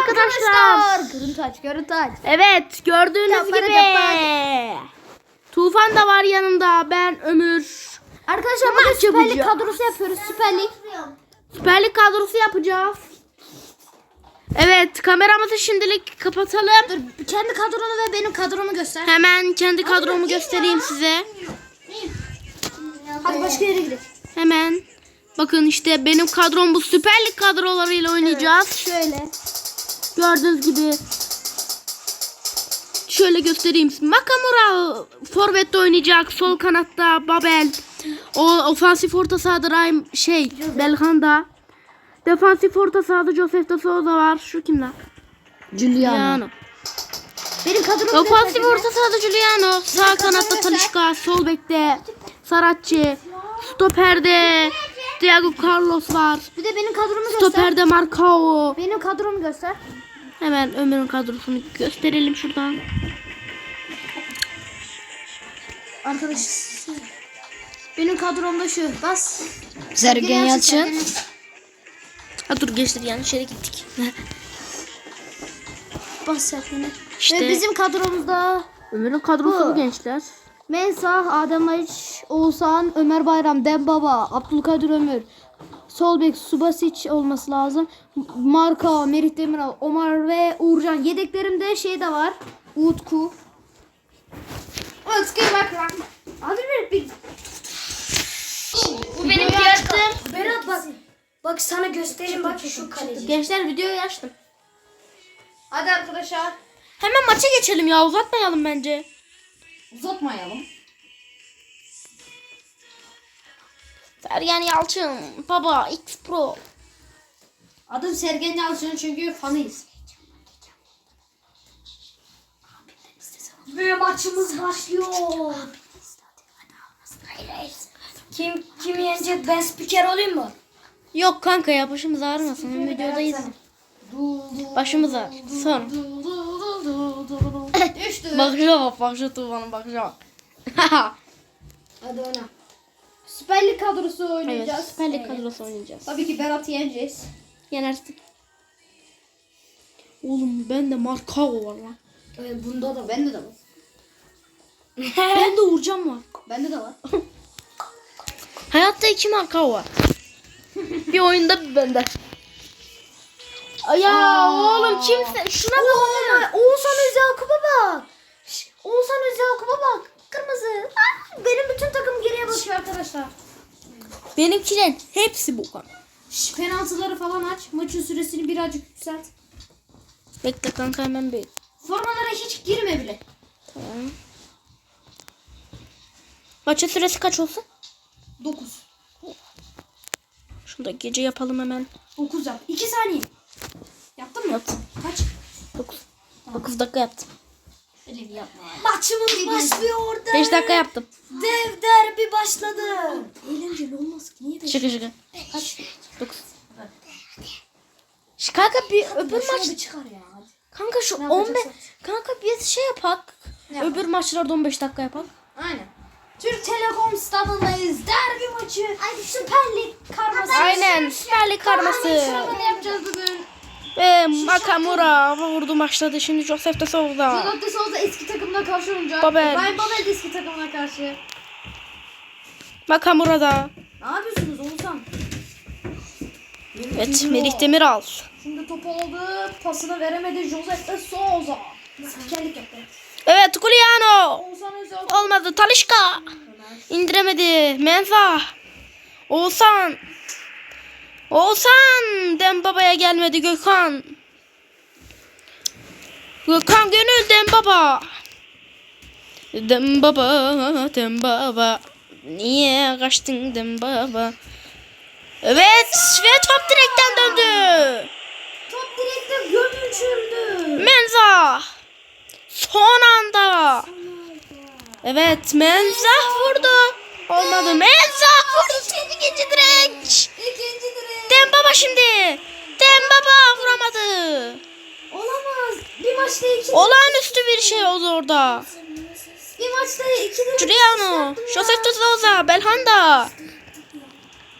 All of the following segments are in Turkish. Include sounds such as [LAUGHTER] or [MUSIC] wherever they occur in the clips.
arkadaşlar. Görüntü aç, görüntü aç. Evet gördüğünüz Yapar, gibi. yapar. Tufan da var yanımda. Ben Ömür. Arkadaşlar Maç bugün Süper Lig kadrosu yapıyoruz. Süper Lig. Süper Lig kadrosu yapacağız. Evet kameramızı şimdilik kapatalım. Dur kendi kadronu ve benim kadromu göster. Hemen kendi kadromu göstereyim size. Hadi başka yere gidelim. Hemen. Bakın işte benim kadrom bu Süper Lig kadrolarıyla oynayacağız. Şöyle. Gördüğünüz gibi. Şöyle göstereyim. Makamura forvette oynayacak. Sol kanatta Babel. O ofansif orta sahada Rahim şey Belhanda. Defansif orta sahada Josef de Souza var. Şu kimler? Giuliano. Benim kadromu Ofansif orta sahada Giuliano. Sağ kanatta Talişka. Sol bekte Saratçı. Stoperde Thiago Carlos var. Bir de benim kadromu göster. Stoperde Marcao. Benim kadromu göster. Hemen Ömer'in kadrosunu gösterelim şuradan. Arkadaş. Benim kadromda şu. Bas. Sergen Yalçın. Ha dur gençler yanlış yere gittik. Bas Sergen'e. İşte Ve bizim kadromuzda Ömer'in kadrosu bu gençler. Mensah, Adem Ayç, Oğuzhan, Ömer Bayram, Dembaba, Abdülkadir Ömür, Solbek, Subasic olması lazım. Marka, Merih Demiral, Omar ve Uğurcan. Yedeklerimde şey de var. Utku. Utku bak bak. Abi bir, bir Bu benim fiyatım. Berat bak. Bak sana göstereyim bak şu kaleci. Gençler videoyu açtım. Hadi arkadaşlar. Hemen maça geçelim ya uzatmayalım bence. Uzatmayalım. Sergen Yalçın, baba X Pro. Adım Sergen Yalçın çünkü fanıyız. Ve maçımız başlıyor. Kim kim yenecek? Ben spiker olayım mı? Yok kanka ya başımız ağrımasın. Videodayız. Başımız ağrır. Sonra. Düştü. Bakışa bak bakışa Tufan'ın bakışa bak. Hadi oyna. Süper Lig kadrosu evet oynayacağız. Süper Lig kadrosu oynayacağız. Tabii ki Berat'ı yeneceğiz. Yenersin. Oğlum bende Markao var lan. Ee, bunda da bende de var. [LAUGHS] bende Uğurcan var. Bende de var. Hayatta iki Markao var. bir oyunda bir bende. Ya Aa. oğlum kimse şuna bak. Oğuzhan, Oğuzhan Özyakup'a bak. Şş, Oğuzhan Özyakup'a bak. Kırmızı. Benim bütün takım geriye bakıyor arkadaşlar. Benimkilerin hepsi bu kadar. Şş, penaltıları falan aç. Maçın süresini birazcık yükselt. Bekle kanka hemen bir. Formalara hiç girme bile. Tamam. Maçın süresi kaç olsun? 9. Şunu da gece yapalım hemen. 9 yap. 2 saniye. Yaptın mı? Yaptım. Kaç? 9. 9 dakika yaptım. Öyle yapma. Maçımız başlıyor. 5 dakika yaptım. Dev derbi başladı. Eğlenceli olmaz ki. Niye de? Şaka şaka. Kaç? 9. Şu kanka bir öbür maç bir çıkar ya. Hadi. kanka şu Ne 15 yapacaksın? kanka bir şey yapak. yapalım? Öbür maçlarda 15 dakika yapak. Aynen. Türk Telekom stadındayız. Derbi maçı. Ay Süper Lig karması. Aynen Süper Lig karması. Sınavını yapacağız bugün. Ve Makamura vurdu başladı. Şimdi Josef de Souza. Jonathan Souza eski takımına karşı oynayacak. Babel. Ryan Babel de eski takımına karşı. Makamura da. Ne yapıyorsunuz Oğuzhan? Evet Melih Demiral. Şimdi top oldu. Pasını veremedi Joseph de Souza. Spikerlik yaptı. Evet Özel. Olmadı Talişka. İndiremedi. Menfa. Oğuzhan. Oğuzhan. Dembaba'ya gelmedi Gökhan. Gökhan Gönül Dembaba. Dembaba, Dembaba. Niye kaçtın Dembaba? Evet ve top direkten döndü. Top direkte gönül uçurdu. Menza. Son anda. Evet Menza vurdu. Olmadı. Menza vurdu. İkinci direk. İkinci direk. Dembaba şimdi. Dembaba vuramadı. Olamaz. Bir maçta iki Olağanüstü bir şey oldu orada. Bir maçta iki direk. Giuliano. Josef de Souza. Belhanda.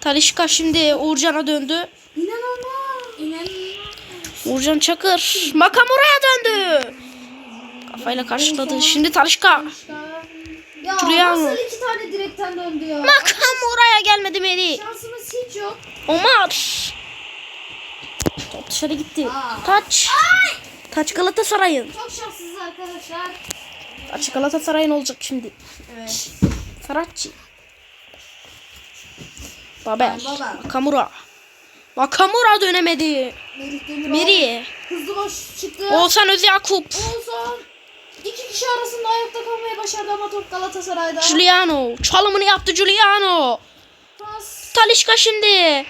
Talişka şimdi Uğurcan'a döndü. İnanılmaz. İnanılmaz. Uğurcan Çakır. Makamura'ya döndü. Kafayla karşıladı. Şimdi Talişka. Ya Şuraya mı? nasıl iki tane direkten döndü ya? Makamura'ya gelmedi Meri. Şansımız hiç yok. Omar. Top dışarı gitti. Taç. Taç Galatasaray'ın. Çok şanssızız arkadaşlar. Taç Galatasaray'ın olacak şimdi. Evet. Saratçı. Babel. Makamura. Makamura dönemedi. Meri. Hızlı boş çıktı. Oğuzhan Özyakup. Oğuzhan iki kişi arasında ayakta kalmayı başardı ama top Galatasaray'da. Giuliano. Çalımını yaptı Giuliano. Pas. Talişka şimdi.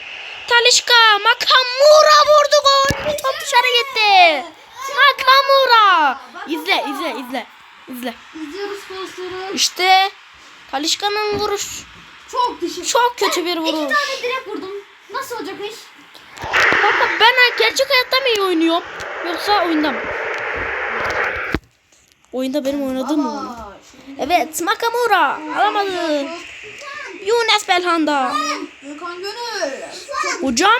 Talişka. Makamura vurdu gol. Top dışarı gitti. Makamura. İzle izle izle. İzle. İzliyoruz posteri. İşte Talişka'nın vuruş. Çok düşük. Çok kötü bir İki vuruş. tane direkt vurdum. Nasıl olacak iş? Kanka ben gerçek hayatta mı iyi oynuyorum? Yoksa oyunda mı? Oyunda benim oynadığım mı? Evet Makamura alamadı. Yunus Belhanda. Gökhan Gönül. Hocam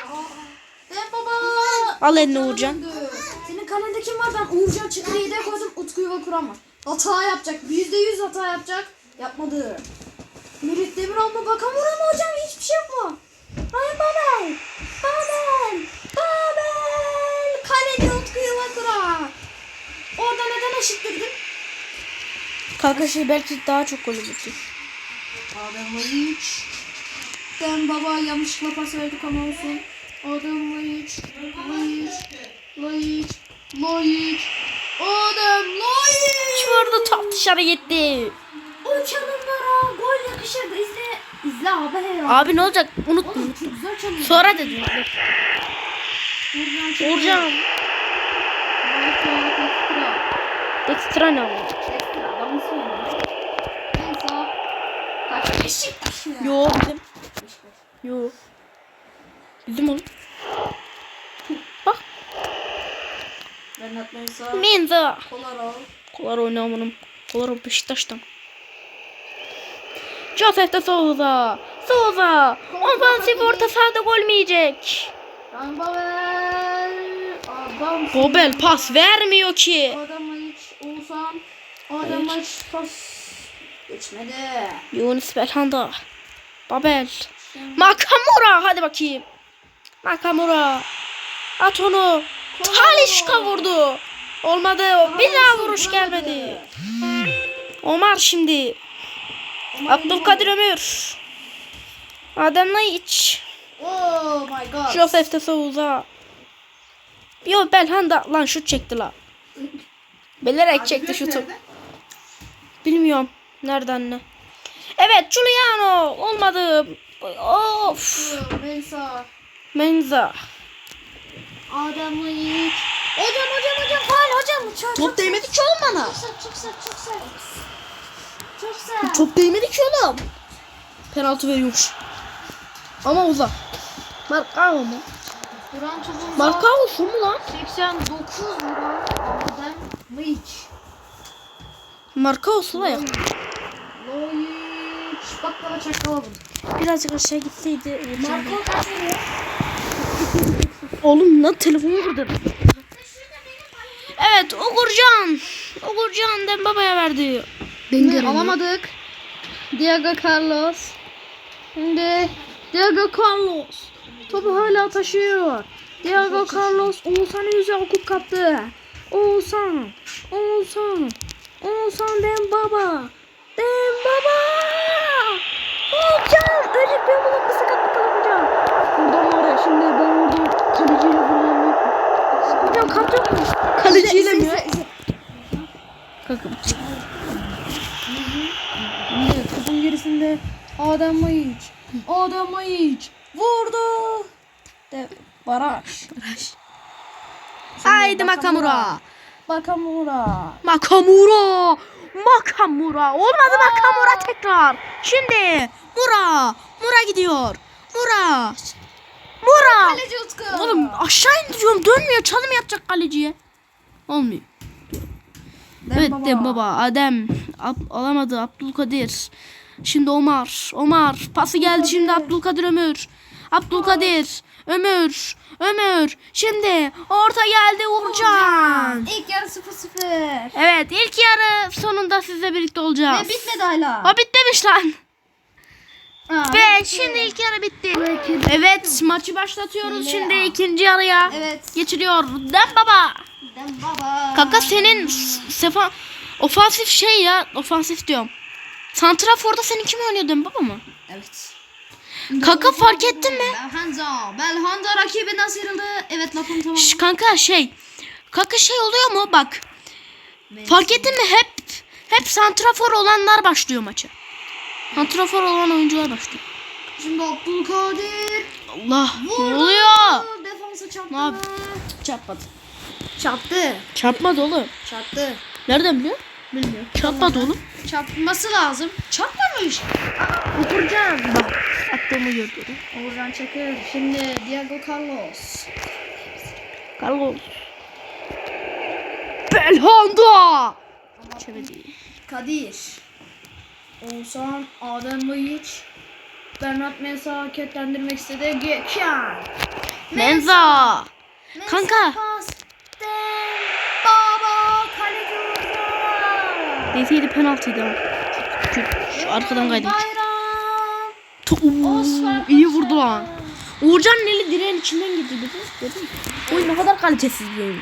Ben baba. al elini Uğurcan. Senin kalende kim var? Ben Uğurcan Çıkır'ı yedeğe koydum. Utku'yu ve Kur'an. Hata yapacak. Yüzde yüz hata yapacak. Yapmadı. Merit Demiral mı? Bakamura mı hocam? Hiçbir şey mu? Ryan Babel. Babel. Babel. Kaleci Utku'yu ve Kur'an. Orada neden eşitledin? Kanka şey belki daha çok gol olurdu. Adem Laiç. Ben baba yanlışlıkla pas verdik ama olsun. Adem Laiç. Laiç. Laiç. Laiç. Adem Laiç. Şu arada top dışarı gitti. O çalımlara gol yakışırdı. İzle. İzle abi ya. Abi ne olacak? Unutma. Oğlum çok güzel çalıyor. Sonra dedim. Harika, ekstra. Ekstra ne oldu? Ekstra. Adamı söylüyor. Neyse. Kaç Beşiktaş ya. Yo bizim. Yo. Bizim oğlum. Bak. Bernat Mensah. Menza. Kolarov. Kolar oynamadım. Kolar o Beşiktaş'tan. Joseph de Souza. Souza. Ofansif orta sahada gol yiyecek? Bobel pas vermiyor ki. Adamla hiç Oğuzhan. Adamla hiç pas geçmedi. Yunus Belhanda. Babel. Makamura. Hadi bakayım. Makamura. At onu. Talişka vurdu. Olmadı. Bir daha vuruş gelmedi. Omar şimdi. Abdülkadir Ömür. Adem Laiç. Oh my god. Joseph de Souza. Yo Belhanda lan şut çekti la. [LAUGHS] Bilerek çekti şutu. Bilmiyorum. Nereden ne? Evet Giuliano. Olmadı. Of. Mensah. Menza. Adamla hiç. Hocam hocam hocam. Faal hocam. Çok, çok, değmedi ki oğlum bana. çok sert çok sert çok sert. Çok sert. Top değmedi ki oğlum. Penaltı veriyormuş. Ama uzak. Markao mu? Markao şu mu lan? 89 vuran Adem Laiç. Markao sola ya. Laiç. Bakkala çakala vurdu. Birazcık aşağı gitseydi. Marco kaç veriyor? Oğlum lan telefonu kırdın. Evet Uğurcan. Uğurcan Dembaba'ya verdi. Ne alamadık. Diego Carlos. Şimdi Diego Carlos. Topu hala taşıyor. Diego Carlos Oğuzhan'ı yüze okup kaptı. Oğuzhan. Oğuzhan. Oğuzhan Dembaba. Dembaba. Hocam. Öyle yolculuk bir sakat bakalım hocam. Buradan var ya şimdi ben orada kaleciyle vurmam yok. Hocam kart yok mu? Kaleciyle mi? Kanka. Şimdi topun gerisinde Adem Mayiç. Adem Mayiç vurdu. De baraj. Haydi Makamura. Bakamura. Makamura. Makamura. Olmadı Makamura tekrar. Şimdi Mura. Mura gidiyor. Mura. Mura. Kaleci Utku. Oğlum aşağı indiriyorum dönmüyor. Çalım yapacak kaleciye. Olmuyor. evet Dem baba. Adem Ab- alamadı Abdülkadir. Şimdi Omar. Omar pası geldi şimdi Abdülkadir Ömür. Abdülkadir. Ömür. Ömür. Şimdi orta geldi Uğurcan. İlk yarı 0-0. Evet ilk yarı sonunda sizle birlikte olacağız. Ve bitmedi hala. O bitmemiş lan. Aa, Ve bitti. şimdi ilk yarı bitti. Evet maçı başlatıyoruz şimdi ikinci yarıya. Evet. Geçiriyor. Dem baba. Dem baba. Kanka senin sefa ofansif şey ya ofansif diyorum. Santrafor'da senin kim oynuyor Dem baba mı? Evet. Kanka fark ettin mi? Belhanda. Belhanda rakibinden sıyrıldı. Evet lafım tamam. Şş, kanka şey. Kanka şey oluyor mu bak. Fark ettin mi hep hep santrafor olanlar başlıyor maçı. Santrafor olan oyuncular başlıyor. Şimdi Abdülkadir. Allah ne oluyor? Defansa çarptı. Ne yap-? Çarpmadı. Çarptı. Çarpmadı oğlum. Çarptı. Nereden biliyor? Bilmiyorum. Çarpmadı oğlum. Çarpması lazım. Çarpmamış. Oturacağım. Bak attığımı gördüm. Uğurcan Çakır. Şimdi Diego Carlos. Carlos. Belhanda. Çevirdi. Kadir. Oğuzhan. Adem Bayıç. Bernat Mensah hareketlendirmek istedi. Gökhan. Menza. Kanka. Pas. Uğurcan. Neyse penaltıydı ama. Şu, arkadan kaydım. Bayram. İyi vurdu lan. Uğurcan'ın eli direğin içinden girdi. Mü? Oy ne kadar kalitesiz bir oyun.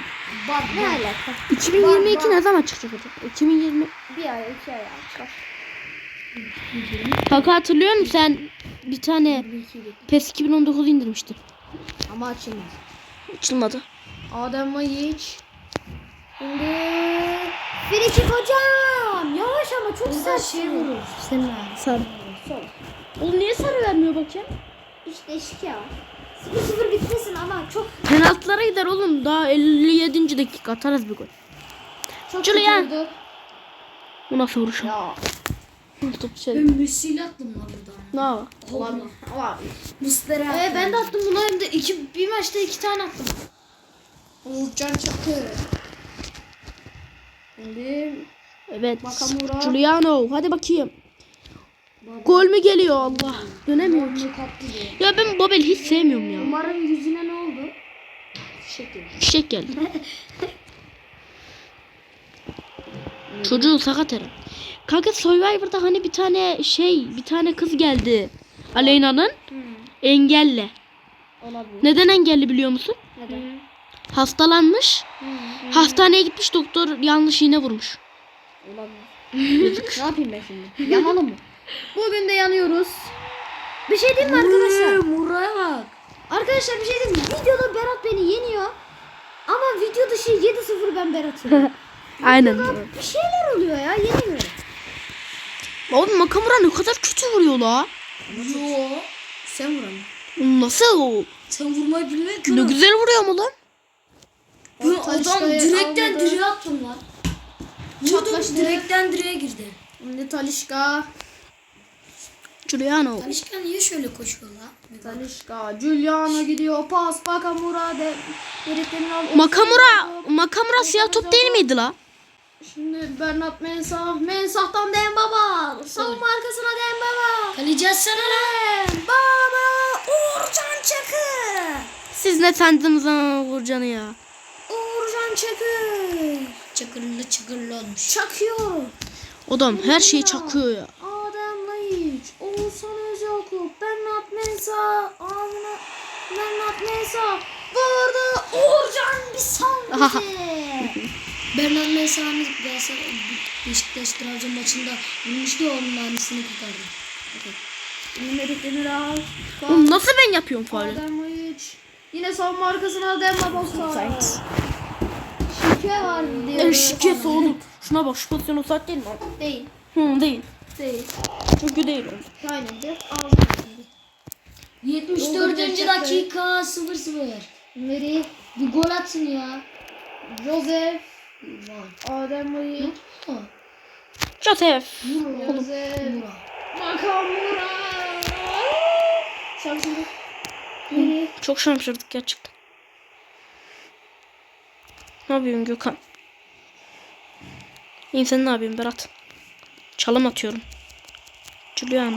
Bak ne alaka? 2022 ne zaman çıkacak hocam? 2020. Bir ay iki ay çıkar. Kanka hatırlıyor musun sen bir tane PES 2019 indirmiştin. Ama açılmaz. Açılmadı. Adem Mayiç. Şimdi Frikik hocam. Yavaş ama çok sert şey vurur. Senin Sarı. Oğlum niye sarı vermiyor bakayım? İşte değişik ya. 0-0 bitmesin ama çok Penaltılara gider oğlum. Daha 57. dakika atarız bir gol. çok Julian. kötü oldu. Bu nasıl vuruş? Ya. Top şey. Müsil attım lan buradan. Ne var? Olabilir. Ama Mıstıra ee, ben de attım bunu hem de iki, bir maçta iki tane attım. Uğurcan Çakır. Şimdi Evet. Nakamura. Giuliano. Hadi bakayım. Gol mü geliyor Allah? Dönemiyor. Ya ben Babel hiç sevmiyorum ya. Umar'ın yüzüne ne oldu? Şekil. Çiçek geldi. [LAUGHS] Çocuğu sakat herhalde. Kanka Survivor'da hani bir tane şey, bir tane kız geldi. Aleyna'nın engelle. Olabilir. Neden engelli biliyor musun? Neden? Hastalanmış. Hastaneye gitmiş doktor yanlış iğne vurmuş. Olabilir. ne yapayım ben şimdi? Yanalım mı? Bugün de yanıyoruz. Bir şey diyeyim mi arkadaşlar? Muraya bak. Arkadaşlar bir şey diyeyim mi? Videoda Berat beni yeniyor. Ama video dışı 7-0 ben Berat'ı. [LAUGHS] Aynen. bir şeyler oluyor ya yenemiyorum. Oğlum Makamura ne kadar kötü vuruyor la. Yo. Sen vuran. Nasıl? Sen vurmayı bilmiyor ki. Ne güzel vuruyor mu lan? Bu adam direkten almadı. direğe attım lan. Vurdum direkten direğe girdi. Şimdi Talişka. Giuliano. Alişka niye şöyle koşuyor lan? Talişka. Giuliano gidiyor. Pas. Bakamura. De. Makamura, Makamura siyah top değil miydi la? Şimdi Bernat Mensah. Mensah'tan Dembaba. Savunma arkasına Dembaba. Kaleci açsana lan. Baba Uğurcan Çakır. Siz ne sandınız ama Uğurcan'ı ya? Çakır. Çakırlı çıkırlı olmuş. Çakıyor. Adam her şeyi çakıyor ya. Adem Laiç. Oğuzhan Özakup. Bernat Mensah. Ağzına. Bernat Mensah. Vurdu. Uğurcan bir sal [LAUGHS] bizi. Bernard Mensah'ın Galatasaray Beşiktaş Trabzon maçında vurmuştu onun annesini kurtardı. Mehmet Demiral. Oğlum nasıl ben yapıyorum faali? Adem Laiç. Yine savunma arkasına Demba Bosta. Şike var diyor. Eşkes oğlum. Şuna bak şu pozisyon o saat değil mi? Değil. Hı değil. Değil. Çünkü değil o. Aynen de ağzına. 74. dakika 0-0. Meri. Bir gol atsın ya. Joseph. Adem. Ha. Joseph. Joseph. Mura. Nakamura. Şamşırı. Meri. Çok şaşırdık gerçekten. Ne yapıyorsun Gökhan? İyiyim sen ne yapıyorsun Berat? Çalım atıyorum. Giuliano.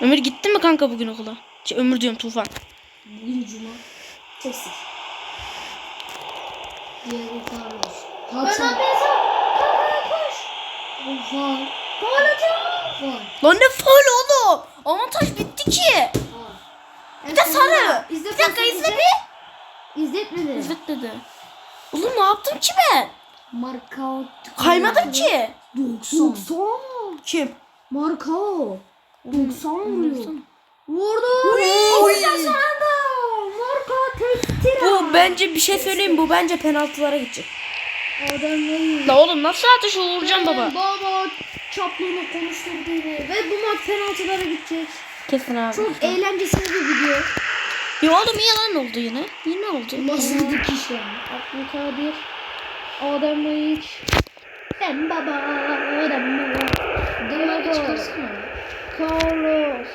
Ömür gittin mi kanka bugün okula? Şey, Ömür diyorum Tufan. Bugün cuma. Tesis. Carlos. Hasan. Var. Var. Lan ne faul oğlum? Avantaj bitti ki. Bir de sarı. Bir dakika izle bir. İzletmedi. İzlet dedi. Oğlum ne yaptım ki ben? Marcao. Kaymadım ki. 90. Kim? Marcao. 90 vuruyor. Vurdu. Uy. Marka tektir. Bu bence bir şey söyleyeyim bu bence penaltılara gidecek. Adamları. La oğlum nasıl ateş vuracağım baba? Baba çaplığını konuşturdu yine. Ve bu maç penaltılara gidecek. Kesin abi. Çok eğlenceli bir video. Ya oğlum iyi lan oldu yine. Yine oldu. Nasıl dikiş yani? Abdülkadir. Ademliç. Dem baba. Dem baba. Demago çıkarsana. Carlos.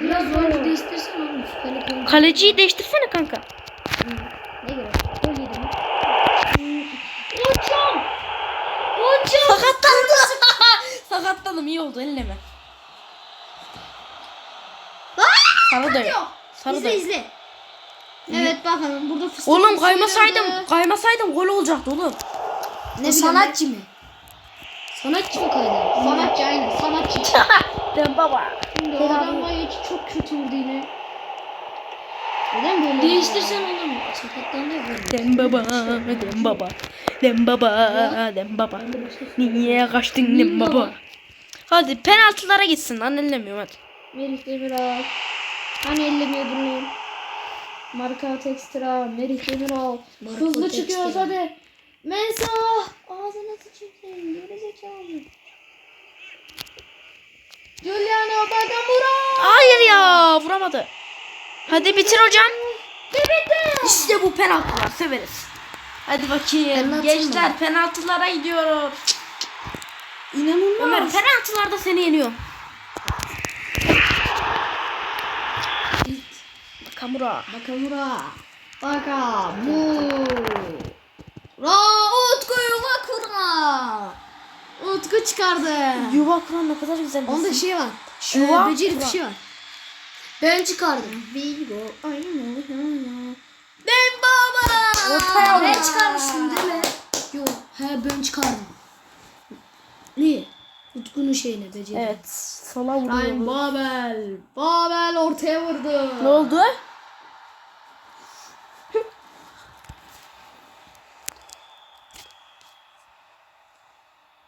Biraz oyuncu değiştirsen oğlum. Oyuncu. Kaleciyi değiştirsene kanka. Ne gerek? Gol yedi mi? Hocam. Sakatlandım. [LAUGHS] Sakatlandım iyi oldu elleme. Sarı da yok. Sarı da İzle izle. Evet bakalım burada fıstık. Oğlum kaymasaydım, kaymasaydım gol olacaktı oğlum. Ne o sanatçı mı? Sanatçı mı kaydı? Sanatçı aynı sanatçı. [LAUGHS] Dem baba. Şimdi o adam çok kötü vurdu yine. Neden böyle? Değiştirsen oğlum. Sakatlandı ya böyle. Dem baba, dem baba. Dem baba, dem baba. Niye kaçtın dem baba? Hadi penaltılara gitsin lan ellemiyorum hadi. Merih Demiral. Hani ellemiyordun lan? Marka Tekstra, Merih Demiral. Marka Hızlı Tekstra. çıkıyoruz hadi. Mensah. Ağzına sıçayım. Gerizekalı. Giuliano Bagamura. Hayır ya vuramadı. Hadi bitir hocam. Bitti. İşte bu penaltılar severiz. Hadi bakayım. Penaltı Gençler mı? penaltılara gidiyoruz. İnanılmaz. Ömer penaltılarda seni yeniyorum. Kamura. Bakamura. Bakamura. Utku Yuvakura. Utku çıkardı. Yuva kuran ne kadar güzel. Onda şey var. Yuva Ee, beceri bir şey var. Ben çıkardım. Vigo. Aynen. Dembaba. Ortaya Ben çıkarmıştım değil mi? Yok. He ben çıkardım. Niye? Utku'nun şeyine beceri. Evet. Sola vuruyor. Babel. Babel ortaya vurdu. Ne oldu?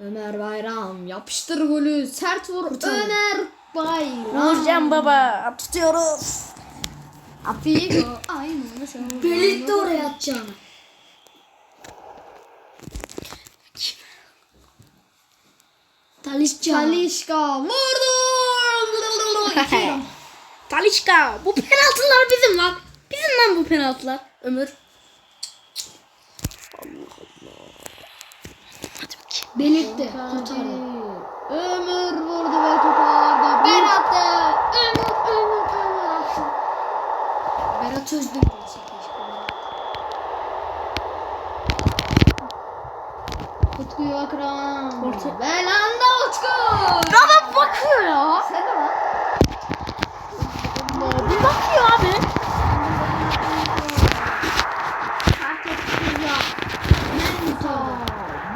Ömer Bayram yapıştır golü. Sert vur. Ömer Bayram. Nurcan baba tutuyoruz. Afigo. Aynen. Birlikte oraya atacağını. Talisca. Talişka vurdu. [LAUGHS] Talişka bu penaltılar bizim lan. Bizim lan bu penaltılar. Ömür. Birlikte kurtardı. Ömür vurdu ve toparda. Ben attı. Ömür ömür ömür attı. Berat Özdemir olsa keşke. Utku Akram. Orta- Belanda Utku. Baba bakıyor ya. Sen de bak. Bir bakıyor abi. Menta.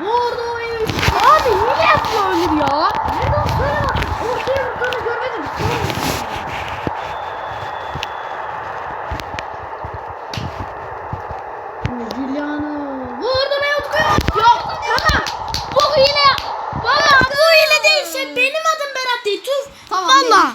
Vurdu ve üç. Abi hile yapıyor Ömür ya. Nereden söyle bak. Ortaya vurduğunu görmedim. Giuliano. Vurdu ve Utku. Yok baba. Bu hile. Tuf. Tamam. Valla.